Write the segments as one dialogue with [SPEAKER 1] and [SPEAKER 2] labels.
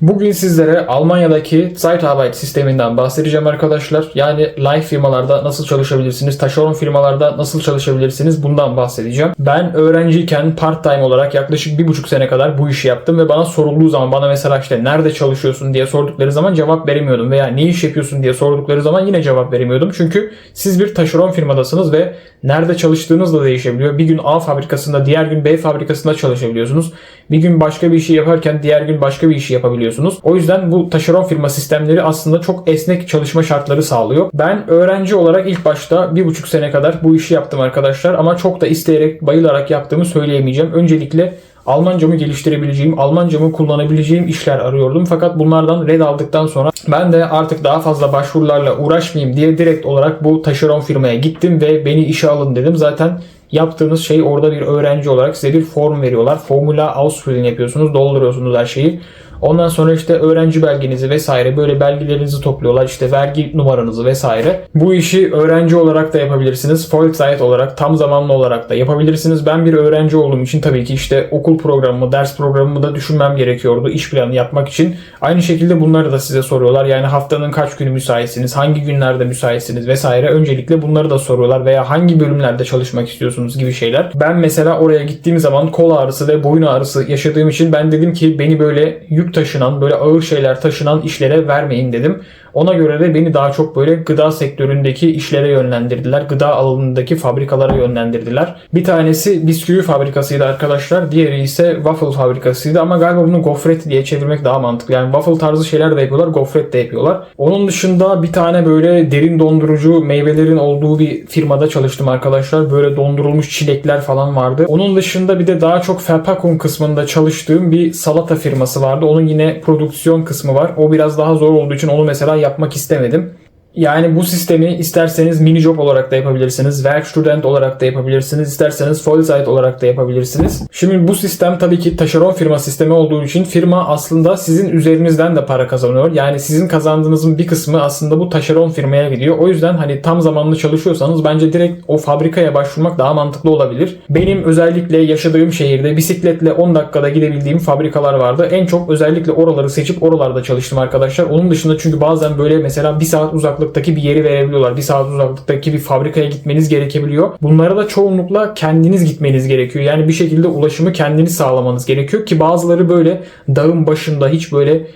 [SPEAKER 1] Bugün sizlere Almanya'daki Zeitarbeit sisteminden bahsedeceğim arkadaşlar. Yani live firmalarda nasıl çalışabilirsiniz, taşeron firmalarda nasıl çalışabilirsiniz bundan bahsedeceğim. Ben öğrenciyken part time olarak yaklaşık bir buçuk sene kadar bu işi yaptım ve bana sorulduğu zaman bana mesela işte nerede çalışıyorsun diye sordukları zaman cevap veremiyordum veya ne iş yapıyorsun diye sordukları zaman yine cevap veremiyordum. Çünkü siz bir taşeron firmadasınız ve nerede çalıştığınız da değişebiliyor. Bir gün A fabrikasında, diğer gün B fabrikasında çalışabiliyorsunuz. Bir gün başka bir işi yaparken diğer gün başka bir işi yapabiliyorsunuz. O yüzden bu taşeron firma sistemleri aslında çok esnek çalışma şartları sağlıyor. Ben öğrenci olarak ilk başta bir buçuk sene kadar bu işi yaptım arkadaşlar ama çok da isteyerek, bayılarak yaptığımı söyleyemeyeceğim. Öncelikle Almancamı geliştirebileceğim, Almancamı kullanabileceğim işler arıyordum. Fakat bunlardan red aldıktan sonra ben de artık daha fazla başvurularla uğraşmayayım diye direkt olarak bu taşeron firmaya gittim ve beni işe alın dedim. Zaten yaptığınız şey orada bir öğrenci olarak size bir form veriyorlar. Formula Ausfüllen yapıyorsunuz, dolduruyorsunuz her şeyi. Ondan sonra işte öğrenci belgenizi vesaire böyle belgelerinizi topluyorlar. İşte vergi numaranızı vesaire. Bu işi öğrenci olarak da yapabilirsiniz. Vollzeit olarak, tam zamanlı olarak da yapabilirsiniz. Ben bir öğrenci olduğum için tabii ki işte okul programımı, ders programımı da düşünmem gerekiyordu iş planı yapmak için. Aynı şekilde bunları da size soruyorlar. Yani haftanın kaç günü müsaitsiniz, hangi günlerde müsaitsiniz vesaire. Öncelikle bunları da soruyorlar veya hangi bölümlerde çalışmak istiyorsunuz gibi şeyler. Ben mesela oraya gittiğim zaman kol ağrısı ve boyun ağrısı yaşadığım için ben dedim ki beni böyle yük taşınan, böyle ağır şeyler taşınan işlere vermeyin dedim. Ona göre de beni daha çok böyle gıda sektöründeki işlere yönlendirdiler. Gıda alanındaki fabrikalara yönlendirdiler. Bir tanesi bisküvi fabrikasıydı arkadaşlar. Diğeri ise waffle fabrikasıydı ama galiba bunu gofret diye çevirmek daha mantıklı. Yani waffle tarzı şeyler de yapıyorlar, gofret de yapıyorlar. Onun dışında bir tane böyle derin dondurucu meyvelerin olduğu bir firmada çalıştım arkadaşlar. Böyle dondurulmuş çilekler falan vardı. Onun dışında bir de daha çok Verpackung kısmında çalıştığım bir salata firması vardı. Onun yine prodüksiyon kısmı var. O biraz daha zor olduğu için onu mesela yapmak istemedim. Yani bu sistemi isterseniz mini job olarak da yapabilirsiniz, Werkstudent olarak da yapabilirsiniz, isterseniz Vollzeit olarak da yapabilirsiniz. Şimdi bu sistem tabii ki taşeron firma sistemi olduğu için firma aslında sizin üzerinizden de para kazanıyor. Yani sizin kazandığınızın bir kısmı aslında bu taşeron firmaya gidiyor. O yüzden hani tam zamanlı çalışıyorsanız bence direkt o fabrikaya başvurmak daha mantıklı olabilir. Benim özellikle yaşadığım şehirde bisikletle 10 dakikada gidebildiğim fabrikalar vardı. En çok özellikle oraları seçip oralarda çalıştım arkadaşlar. Onun dışında çünkü bazen böyle mesela bir saat uzaklık uzaklıktaki bir yeri verebiliyorlar. Bir saat uzaklıktaki bir fabrikaya gitmeniz gerekebiliyor. Bunlara da çoğunlukla kendiniz gitmeniz gerekiyor. Yani bir şekilde ulaşımı kendiniz sağlamanız gerekiyor ki bazıları böyle dağın başında hiç böyle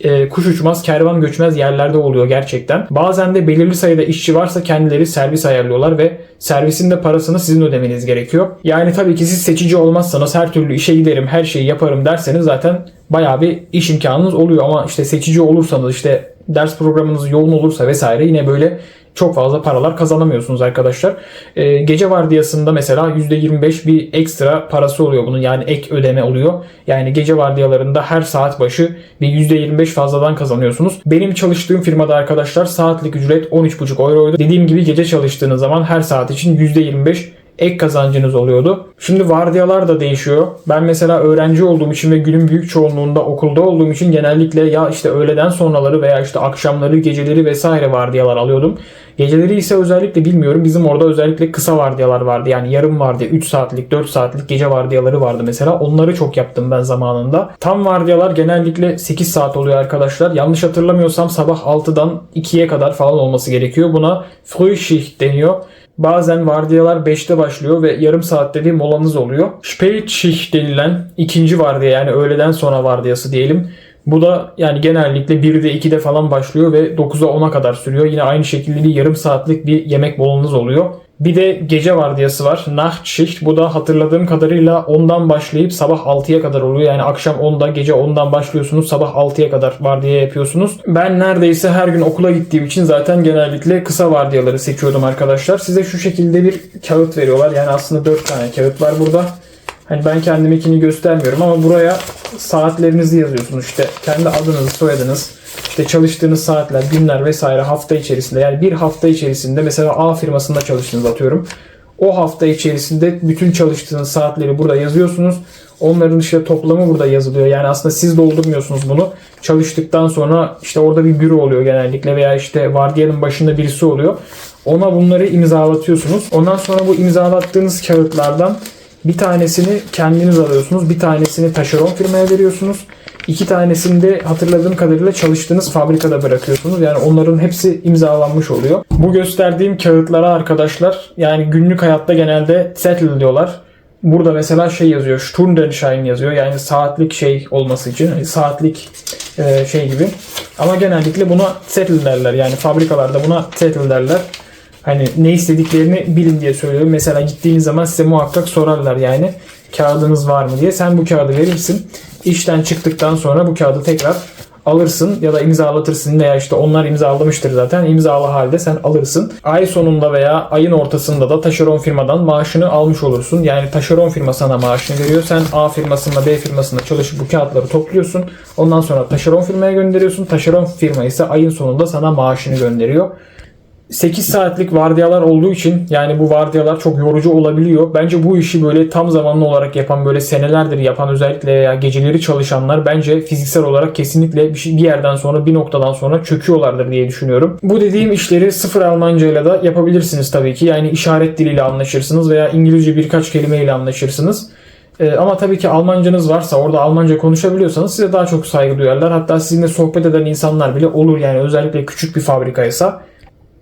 [SPEAKER 1] e, kuş uçmaz, kervan göçmez yerlerde oluyor gerçekten. Bazen de belirli sayıda işçi varsa kendileri servis ayarlıyorlar ve servisin de parasını sizin ödemeniz gerekiyor. Yani tabii ki siz seçici olmazsanız her türlü işe giderim, her şeyi yaparım derseniz zaten bayağı bir iş imkanınız oluyor ama işte seçici olursanız işte ders programınız yoğun olursa vesaire yine böyle çok fazla paralar kazanamıyorsunuz arkadaşlar. Ee, gece vardiyasında mesela %25 bir ekstra parası oluyor bunun yani ek ödeme oluyor. Yani gece vardiyalarında her saat başı bir %25 fazladan kazanıyorsunuz. Benim çalıştığım firmada arkadaşlar saatlik ücret 13,5 euroydu. Dediğim gibi gece çalıştığınız zaman her saat için %25 ek kazancınız oluyordu. Şimdi vardiyalar da değişiyor. Ben mesela öğrenci olduğum için ve günün büyük çoğunluğunda okulda olduğum için genellikle ya işte öğleden sonraları veya işte akşamları, geceleri vesaire vardiyalar alıyordum. Geceleri ise özellikle bilmiyorum. Bizim orada özellikle kısa vardiyalar vardı. Yani yarım vardiya, 3 saatlik, 4 saatlik gece vardiyaları vardı mesela. Onları çok yaptım ben zamanında. Tam vardiyalar genellikle 8 saat oluyor arkadaşlar. Yanlış hatırlamıyorsam sabah 6'dan 2'ye kadar falan olması gerekiyor. Buna Frühschicht deniyor. Bazen vardiyalar 5'te başlıyor ve yarım saatte bir molanız oluyor. Spätschicht denilen ikinci vardiya yani öğleden sonra vardiyası diyelim. Bu da yani genellikle 1'de 2'de falan başlıyor ve 9'a 10'a kadar sürüyor. Yine aynı şekilde bir yarım saatlik bir yemek molanız oluyor. Bir de gece vardiyası var. Nachtschicht. Bu da hatırladığım kadarıyla 10'dan başlayıp sabah 6'ya kadar oluyor. Yani akşam 10'da gece 10'dan başlıyorsunuz. Sabah 6'ya kadar vardiya yapıyorsunuz. Ben neredeyse her gün okula gittiğim için zaten genellikle kısa vardiyaları seçiyordum arkadaşlar. Size şu şekilde bir kağıt veriyorlar. Yani aslında 4 tane kağıt var burada. Hani ben kendiminkini göstermiyorum ama buraya saatlerinizi yazıyorsunuz. İşte kendi adınız, soyadınız, işte çalıştığınız saatler, günler vesaire hafta içerisinde yani bir hafta içerisinde mesela A firmasında çalıştınız atıyorum. O hafta içerisinde bütün çalıştığınız saatleri burada yazıyorsunuz. Onların işte toplamı burada yazılıyor. Yani aslında siz doldurmuyorsunuz bunu. Çalıştıktan sonra işte orada bir büro oluyor genellikle veya işte vardiyanın başında birisi oluyor. Ona bunları imzalatıyorsunuz. Ondan sonra bu imzalattığınız kağıtlardan bir tanesini kendiniz alıyorsunuz. Bir tanesini taşeron firmaya veriyorsunuz. İki tanesini de hatırladığım kadarıyla çalıştığınız fabrikada bırakıyorsunuz. Yani onların hepsi imzalanmış oluyor. Bu gösterdiğim kağıtlara arkadaşlar yani günlük hayatta genelde settle diyorlar. Burada mesela şey yazıyor. Stundenschein yazıyor. Yani saatlik şey olması için. hani saatlik e, şey gibi. Ama genellikle buna settle derler. Yani fabrikalarda buna settle derler. Hani ne istediklerini bilin diye söylüyorum. Mesela gittiğiniz zaman size muhakkak sorarlar yani kağıdınız var mı diye. Sen bu kağıdı verirsin. İşten çıktıktan sonra bu kağıdı tekrar alırsın ya da imzalatırsın veya işte onlar imzalamıştır zaten imzalı halde sen alırsın. Ay sonunda veya ayın ortasında da taşeron firmadan maaşını almış olursun. Yani taşeron firma sana maaşını veriyor. Sen A firmasında B firmasında çalışıp bu kağıtları topluyorsun. Ondan sonra taşeron firmaya gönderiyorsun. Taşeron firma ise ayın sonunda sana maaşını gönderiyor. 8 saatlik vardiyalar olduğu için yani bu vardiyalar çok yorucu olabiliyor. Bence bu işi böyle tam zamanlı olarak yapan böyle senelerdir yapan özellikle ya geceleri çalışanlar bence fiziksel olarak kesinlikle bir, şey, bir yerden sonra bir noktadan sonra çöküyorlardır diye düşünüyorum. Bu dediğim işleri sıfır Almanca ile de yapabilirsiniz tabii ki. Yani işaret diliyle anlaşırsınız veya İngilizce birkaç kelimeyle anlaşırsınız. Ee, ama tabii ki Almancanız varsa orada Almanca konuşabiliyorsanız size daha çok saygı duyarlar. Hatta sizinle sohbet eden insanlar bile olur yani özellikle küçük bir fabrikaysa.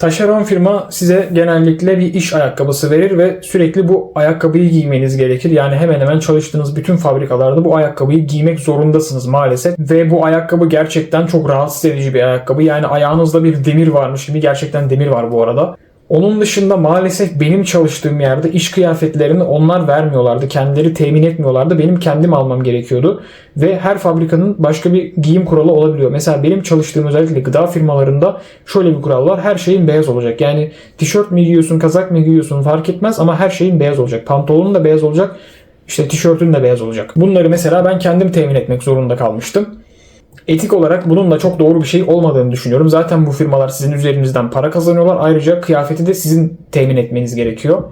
[SPEAKER 1] Taşeron firma size genellikle bir iş ayakkabısı verir ve sürekli bu ayakkabıyı giymeniz gerekir. Yani hemen hemen çalıştığınız bütün fabrikalarda bu ayakkabıyı giymek zorundasınız maalesef. Ve bu ayakkabı gerçekten çok rahatsız edici bir ayakkabı. Yani ayağınızda bir demir varmış gibi gerçekten demir var bu arada. Onun dışında maalesef benim çalıştığım yerde iş kıyafetlerini onlar vermiyorlardı. Kendileri temin etmiyorlardı. Benim kendim almam gerekiyordu. Ve her fabrikanın başka bir giyim kuralı olabiliyor. Mesela benim çalıştığım özellikle gıda firmalarında şöyle bir kural var. Her şeyin beyaz olacak. Yani tişört mü giyiyorsun, kazak mı giyiyorsun fark etmez ama her şeyin beyaz olacak. Pantolonun da beyaz olacak. İşte tişörtün de beyaz olacak. Bunları mesela ben kendim temin etmek zorunda kalmıştım etik olarak bunun da çok doğru bir şey olmadığını düşünüyorum. Zaten bu firmalar sizin üzerinizden para kazanıyorlar. Ayrıca kıyafeti de sizin temin etmeniz gerekiyor.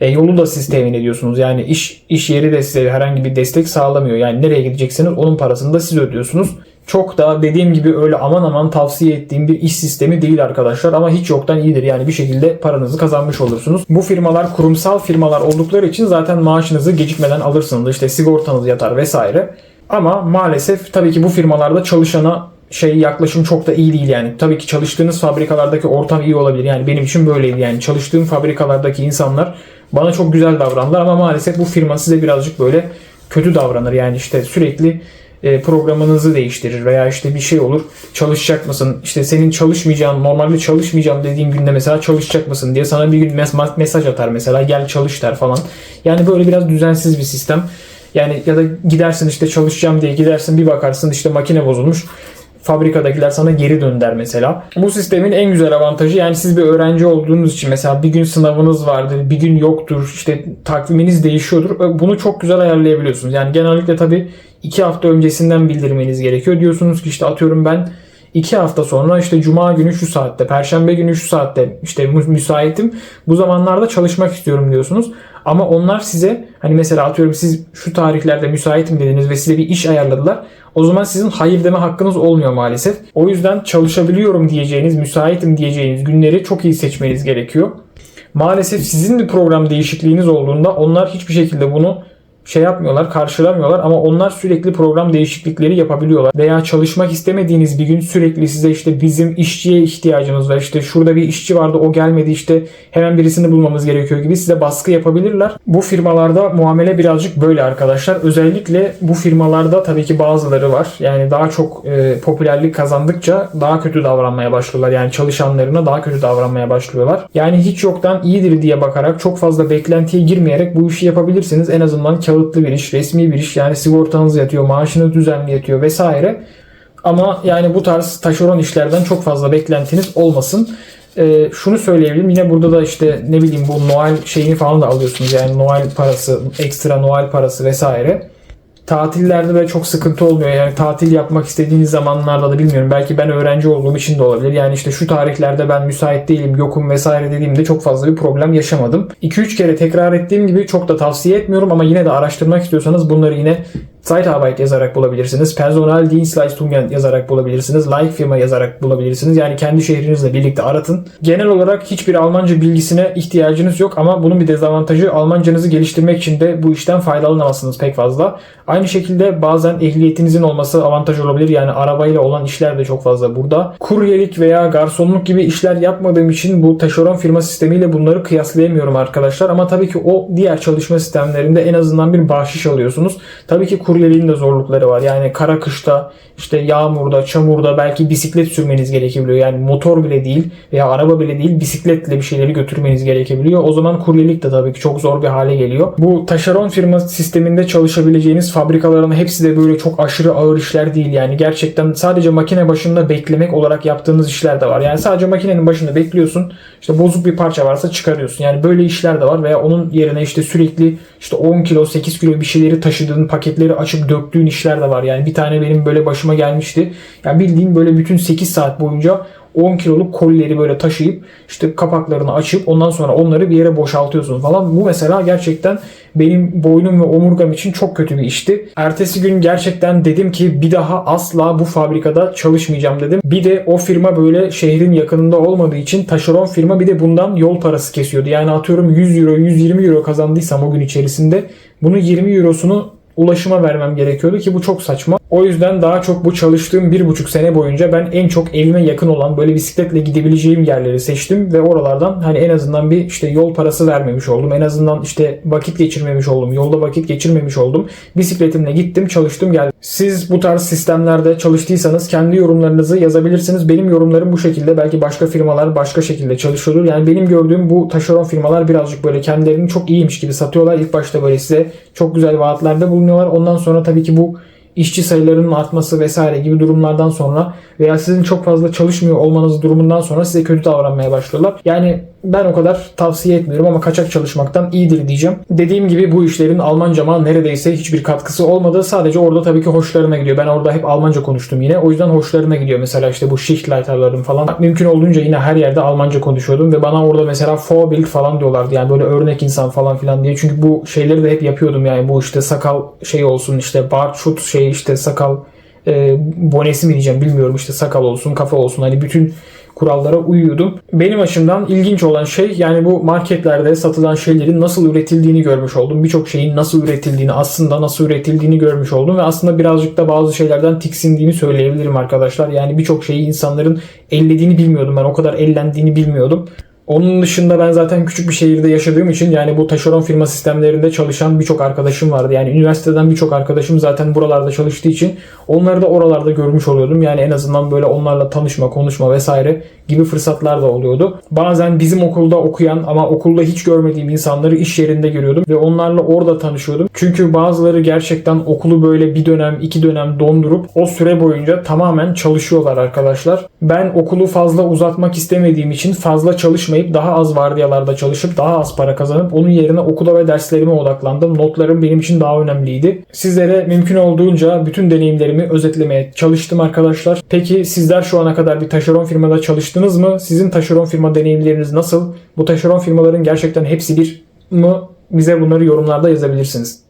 [SPEAKER 1] E, yolu da siz temin ediyorsunuz. Yani iş iş yeri de size herhangi bir destek sağlamıyor. Yani nereye gideceksiniz onun parasını da siz ödüyorsunuz. Çok da dediğim gibi öyle aman aman tavsiye ettiğim bir iş sistemi değil arkadaşlar ama hiç yoktan iyidir. Yani bir şekilde paranızı kazanmış olursunuz. Bu firmalar kurumsal firmalar oldukları için zaten maaşınızı gecikmeden alırsınız. İşte sigortanız yatar vesaire. Ama maalesef tabii ki bu firmalarda çalışana şey yaklaşım çok da iyi değil yani. Tabii ki çalıştığınız fabrikalardaki ortam iyi olabilir. Yani benim için böyleydi yani. Çalıştığım fabrikalardaki insanlar bana çok güzel davrandılar ama maalesef bu firma size birazcık böyle kötü davranır. Yani işte sürekli e, programınızı değiştirir veya işte bir şey olur çalışacak mısın işte senin çalışmayacağın normalde çalışmayacağım dediğin günde mesela çalışacak mısın diye sana bir gün mesaj atar mesela gel çalış der falan. Yani böyle biraz düzensiz bir sistem. Yani ya da gidersin işte çalışacağım diye gidersin bir bakarsın işte makine bozulmuş fabrikadakiler sana geri dön der mesela. Bu sistemin en güzel avantajı yani siz bir öğrenci olduğunuz için mesela bir gün sınavınız vardır, bir gün yoktur, işte takviminiz değişiyordur. Bunu çok güzel ayarlayabiliyorsunuz. Yani genellikle tabii iki hafta öncesinden bildirmeniz gerekiyor. Diyorsunuz ki işte atıyorum ben iki hafta sonra işte cuma günü şu saatte, perşembe günü şu saatte işte müsaitim. Bu zamanlarda çalışmak istiyorum diyorsunuz. Ama onlar size hani mesela atıyorum siz şu tarihlerde müsaitim dediniz ve size bir iş ayarladılar. O zaman sizin hayır deme hakkınız olmuyor maalesef. O yüzden çalışabiliyorum diyeceğiniz, müsaitim diyeceğiniz günleri çok iyi seçmeniz gerekiyor. Maalesef sizin bir program değişikliğiniz olduğunda onlar hiçbir şekilde bunu şey yapmıyorlar, karşılamıyorlar ama onlar sürekli program değişiklikleri yapabiliyorlar. Veya çalışmak istemediğiniz bir gün sürekli size işte bizim işçiye ihtiyacımız var. İşte şurada bir işçi vardı o gelmedi işte hemen birisini bulmamız gerekiyor gibi size baskı yapabilirler. Bu firmalarda muamele birazcık böyle arkadaşlar. Özellikle bu firmalarda tabii ki bazıları var. Yani daha çok e, popülerlik kazandıkça daha kötü davranmaya başlıyorlar. Yani çalışanlarına daha kötü davranmaya başlıyorlar. Yani hiç yoktan iyidir diye bakarak çok fazla beklentiye girmeyerek bu işi yapabilirsiniz. En azından kağıtlı bir iş, resmi bir iş. Yani sigortanız yatıyor, maaşınız düzenli yatıyor vesaire. Ama yani bu tarz taşeron işlerden çok fazla beklentiniz olmasın. Ee, şunu söyleyebilirim. Yine burada da işte ne bileyim bu Noel şeyini falan da alıyorsunuz. Yani Noel parası, ekstra Noel parası vesaire tatillerde de çok sıkıntı olmuyor. Yani tatil yapmak istediğiniz zamanlarda da bilmiyorum. Belki ben öğrenci olduğum için de olabilir. Yani işte şu tarihlerde ben müsait değilim, yokum vesaire dediğimde çok fazla bir problem yaşamadım. 2-3 kere tekrar ettiğim gibi çok da tavsiye etmiyorum ama yine de araştırmak istiyorsanız bunları yine Zeitarbeit yazarak bulabilirsiniz. Personaldienstleistungen yazarak bulabilirsiniz. Like firma yazarak bulabilirsiniz. Yani kendi şehrinizle birlikte aratın. Genel olarak hiçbir Almanca bilgisine ihtiyacınız yok ama bunun bir dezavantajı Almancanızı geliştirmek için de bu işten faydalanamazsınız pek fazla. Aynı şekilde bazen ehliyetinizin olması avantaj olabilir. Yani arabayla olan işler de çok fazla burada. Kuryelik veya garsonluk gibi işler yapmadığım için bu taşeron firma sistemiyle bunları kıyaslayamıyorum arkadaşlar. Ama tabii ki o diğer çalışma sistemlerinde en azından bir bahşiş alıyorsunuz. Tabii ki kuryeliğin de zorlukları var. Yani kara kışta, işte yağmurda, çamurda belki bisiklet sürmeniz gerekebiliyor. Yani motor bile değil veya araba bile değil bisikletle bir şeyleri götürmeniz gerekebiliyor. O zaman kuryelik de tabii ki çok zor bir hale geliyor. Bu taşeron firma sisteminde çalışabileceğiniz fabrikaların hepsi de böyle çok aşırı ağır işler değil. Yani gerçekten sadece makine başında beklemek olarak yaptığınız işler de var. Yani sadece makinenin başında bekliyorsun. İşte bozuk bir parça varsa çıkarıyorsun. Yani böyle işler de var veya onun yerine işte sürekli işte 10 kilo 8 kilo bir şeyleri taşıdığın paketleri açıp döktüğün işler de var. Yani bir tane benim böyle başıma gelmişti. Yani bildiğin böyle bütün 8 saat boyunca 10 kiloluk kolileri böyle taşıyıp işte kapaklarını açıp ondan sonra onları bir yere boşaltıyorsun falan. Bu mesela gerçekten benim boynum ve omurgam için çok kötü bir işti. Ertesi gün gerçekten dedim ki bir daha asla bu fabrikada çalışmayacağım dedim. Bir de o firma böyle şehrin yakınında olmadığı için taşeron firma bir de bundan yol parası kesiyordu. Yani atıyorum 100 euro 120 euro kazandıysam o gün içerisinde bunu 20 eurosunu ulaşıma vermem gerekiyordu ki bu çok saçma. O yüzden daha çok bu çalıştığım bir buçuk sene boyunca ben en çok evime yakın olan böyle bisikletle gidebileceğim yerleri seçtim ve oralardan hani en azından bir işte yol parası vermemiş oldum. En azından işte vakit geçirmemiş oldum. Yolda vakit geçirmemiş oldum. Bisikletimle gittim, çalıştım, geldim. Siz bu tarz sistemlerde çalıştıysanız kendi yorumlarınızı yazabilirsiniz. Benim yorumlarım bu şekilde. Belki başka firmalar başka şekilde çalışıyordur. Yani benim gördüğüm bu taşeron firmalar birazcık böyle kendilerini çok iyiymiş gibi satıyorlar. İlk başta böyle size çok güzel vaatlerde bulunuyorlar. Ondan sonra tabii ki bu işçi sayılarının artması vesaire gibi durumlardan sonra veya sizin çok fazla çalışmıyor olmanız durumundan sonra size kötü davranmaya başlıyorlar. Yani ben o kadar tavsiye etmiyorum ama kaçak çalışmaktan iyidir diyeceğim. Dediğim gibi bu işlerin Almancama neredeyse hiçbir katkısı olmadı. Sadece orada tabii ki hoşlarına gidiyor. Ben orada hep Almanca konuştum yine. O yüzden hoşlarına gidiyor. Mesela işte bu Schichtleiter'ların falan. Mümkün olduğunca yine her yerde Almanca konuşuyordum ve bana orada mesela Vorbild falan diyorlardı. Yani böyle örnek insan falan filan diye. Çünkü bu şeyleri de hep yapıyordum yani. Bu işte sakal şey olsun işte Bartschut şey işte sakal e, bonesi mi diyeceğim bilmiyorum işte sakal olsun kafa olsun hani bütün kurallara uyuyordum. Benim açımdan ilginç olan şey yani bu marketlerde satılan şeylerin nasıl üretildiğini görmüş oldum. Birçok şeyin nasıl üretildiğini, aslında nasıl üretildiğini görmüş oldum ve aslında birazcık da bazı şeylerden tiksindiğini söyleyebilirim arkadaşlar. Yani birçok şeyi insanların ellediğini bilmiyordum ben. O kadar ellendiğini bilmiyordum. Onun dışında ben zaten küçük bir şehirde yaşadığım için yani bu taşeron firma sistemlerinde çalışan birçok arkadaşım vardı. Yani üniversiteden birçok arkadaşım zaten buralarda çalıştığı için onları da oralarda görmüş oluyordum. Yani en azından böyle onlarla tanışma, konuşma vesaire gibi fırsatlar da oluyordu. Bazen bizim okulda okuyan ama okulda hiç görmediğim insanları iş yerinde görüyordum ve onlarla orada tanışıyordum. Çünkü bazıları gerçekten okulu böyle bir dönem, iki dönem dondurup o süre boyunca tamamen çalışıyorlar arkadaşlar. Ben okulu fazla uzatmak istemediğim için fazla çalışmayıp daha az vardiyalarda çalışıp daha az para kazanıp onun yerine okula ve derslerime odaklandım. Notlarım benim için daha önemliydi. Sizlere mümkün olduğunca bütün deneyimlerimi özetlemeye çalıştım arkadaşlar. Peki sizler şu ana kadar bir taşeron firmada çalıştınız mı? Sizin taşeron firma deneyimleriniz nasıl? Bu taşeron firmaların gerçekten hepsi bir mi? Bize bunları yorumlarda yazabilirsiniz.